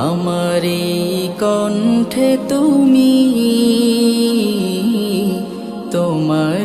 আমারি কণ্ঠে তুমি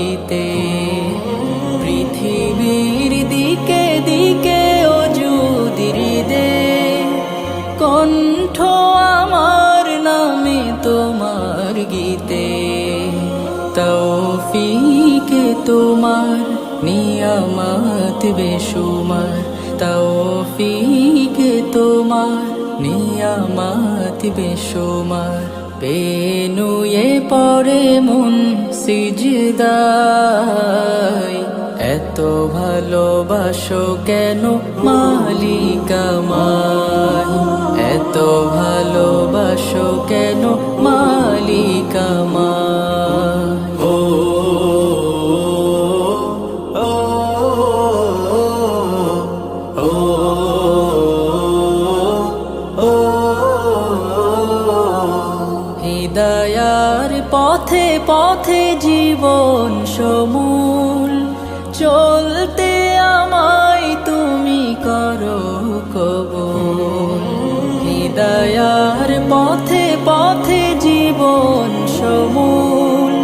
গীতে পৃথিবীর দিকে দিকে অজুদির দে কণ্ঠ আমার নামে তোমার গীতে, তৌফিকে তোমার নিয়ামত বেশুমার, তৌফিকে তোমার নিয়ামত বেশুমার। পেনুয়ে পরে মন সিজদাই এত ভালোবাসো কেন মালিকামায়? এত ভালোবাসো কেন মালিক পথে জীবন সমূল। চলতে আমায় তুমি করো কবুল। হৃদয়ার পথে পথে জীবন সমূল।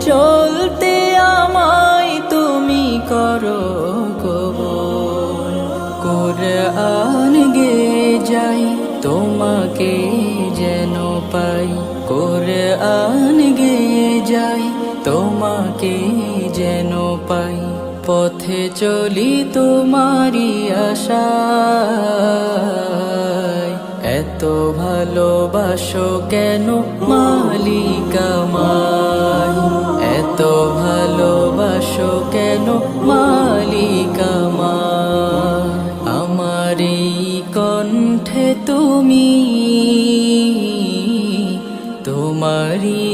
চলতে আমায় তুমি করো কবুল। কোরআন গে যাই, তোমাকে যেন পাই। কোরআন গে যাই, তোমাকে যেন পাই। পথে চলি তোমারি আশা এত ভালোবাসো কেন মালিক আমায় এত ভালোবাসো কেন মালিক আমায় আমার এই কণ্ঠে তুমি তোমারি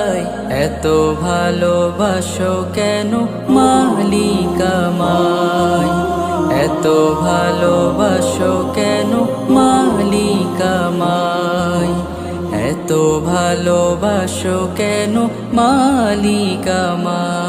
এত ভালোবাসো কেন মালিক এত ভালোবাসো কেন মালিক এত ভালোবাসো কেন মালিক আমায়